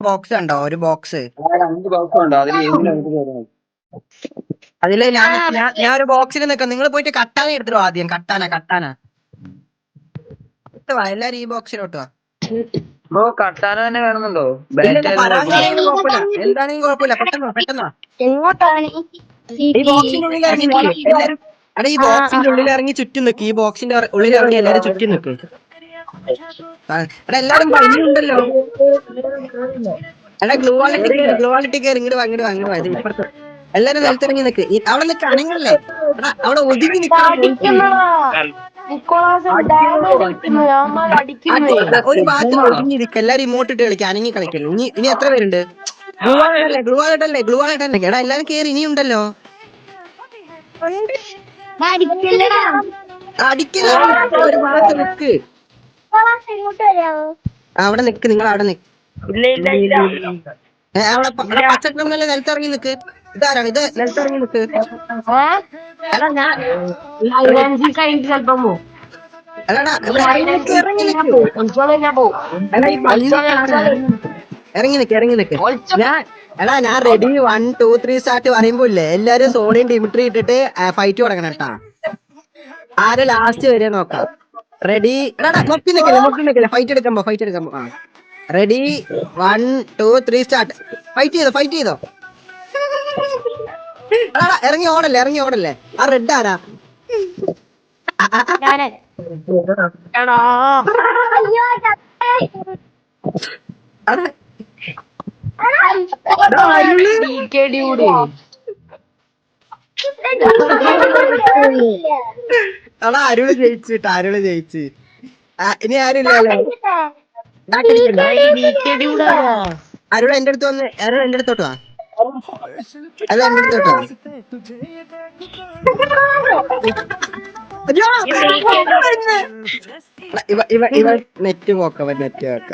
Box ഉണ്ടോ? ഒരു box box ഉണ്ട്. അതിൽ അതിൽ ഞാൻ ഞാൻ ഞാൻ ഒരു ബോക്സിൽ നിൽക്കാം. നിങ്ങൾ പോയിട്ട് കട്ടാന എടുത്തിട്ടോ ആദ്യം? കട്ടാന കട്ടാന. എടുത്ത് വാ, എല്ലാരും ഈ ബോക്സിലോട്ട് വാ. ബ്രോ കട്ടാന തന്നെ കാണുന്നുണ്ടോ? ഇല്ല, ഇല്ല, ബാറ്റ് പരാജയമാണെങ്കിലും കുഴപ്പമില്ല. എന്താണെങ്കിലും കുഴപ്പമില്ല. പെട്ടെന്ന് വാ, പെട്ടെന്ന് വാ. എങ്ങോട്ടാണ്? ഈ ബോക്സിന്റെ ഉള്ളിൽ ഇറങ്ങി നിൽക്ക് എല്ലാരും എടാ ഈ ബോക്സിന്റെ ഉള്ളിൽ ഇറങ്ങി ചുറ്റും നിൽക്ക് ഈ ബോക്സിന്റെ ഉള്ളിൽ ഇറങ്ങി എല്ലാരും ചുറ്റും നിൽക്ക് ആ, എടാ എല്ലാരും പനിയുണ്ടല്ലോ എടാ ഗ്ലൂ വാളിറ്റി കയറി ഗ്ലൂ വാളിറ്റി കയറി ഇങ്ങോട്ട് വാ ഇങ്ങോട്ട് വാ ഇങ്ങോട്ട് വാ ഇത് ഇപ്പുറത്ത്. എല്ലാരും നിലത്തിറങ്ങി നിൽക്ക് ഈ- അവിടെ നിൽക്ക് അനങ്ങല്ലേ എടാ അവിടെ ഒതുങ്ങി നിൽക്കണം ഡാമേജ് അടിക്കുന്നു ഞാൻ അടിക്കുന്നു ഒരു ഭാഗത്ത് ഒതുങ്ങി എല്ലാരും ഇമോട്ട് ഇട്ട് കളിക്കാം. അനങ്ങി കളിക്കല്ലോ? ഇനി ഇനി എത്ര പേരുണ്ട്? ഗ്ലൂ വാളിട്ടല്ലേ ഗ്ലൂ വാളിട്ടല്ലേ ഗ്ലൂ വാളിട്ടല്ലേ എടാ എല്ലാരും കയറി ഇനിയുണ്ടല്ലോ അടിക്കില്ല ഒരു ഭാഗത്ത് നിൽക്ക് അവിടെ നിക്ക് നിങ്ങൾ അവിടെ നിക്ക്. അവിടെ പച്ചക്കറി നല്ല നിലത്തിറങ്ങി നിക്ക്. ഇതാരാണ് ഇത്? നിലത്തിറങ്ങി നിക്ക്. ഇറങ്ങി നിക്ക്. ഇറങ്ങി നിക്ക് ഞാൻ എടാ ഞാൻ ready one two three start പറയുമ്പോ ഇല്ലേ എല്ലാരും സോണിയും ഡിമിട്രി ഇട്ടിട്ട് ഫൈറ്റ് തുടങ്ങണം കേട്ടാ. ആര് ലാസ്റ്റ് വരെ നോക്കാം. റെഡി നോക്കി നിക്കല്ലേ നോക്കി നിക്കല്ലേ. ഫൈറ്റ് എടുക്കുമ്പോ ഫൈറ്റ് എടുക്കുമ്പോ. ആ. Ready one two three start fight ചെയ്തോ ഫൈറ്റ് ചെയ്തോ? ഇറങ്ങി ഓടല്ലേ ഇറങ്ങി ഓടല്ലേ. ആ റെഡ് ആരാ? അയ്യോ എടാ, അരുൾ. ജയിച്ചു കേട്ടോ അരുൾ ജയിച്ച്. ഇനി ആരുമില്ലല്ലോ? അരുൾ എന്റെ അടുത്ത് വന്ന് അരുൾ എന്റെ അടുത്തോട്ട് വാ. അല്ല എന്റെ അടുത്തോട്ട് വാ. ഇവ ഇവ ഇവ നെറ്റ് പോക്കവൻ നെറ്റ് പോക്ക.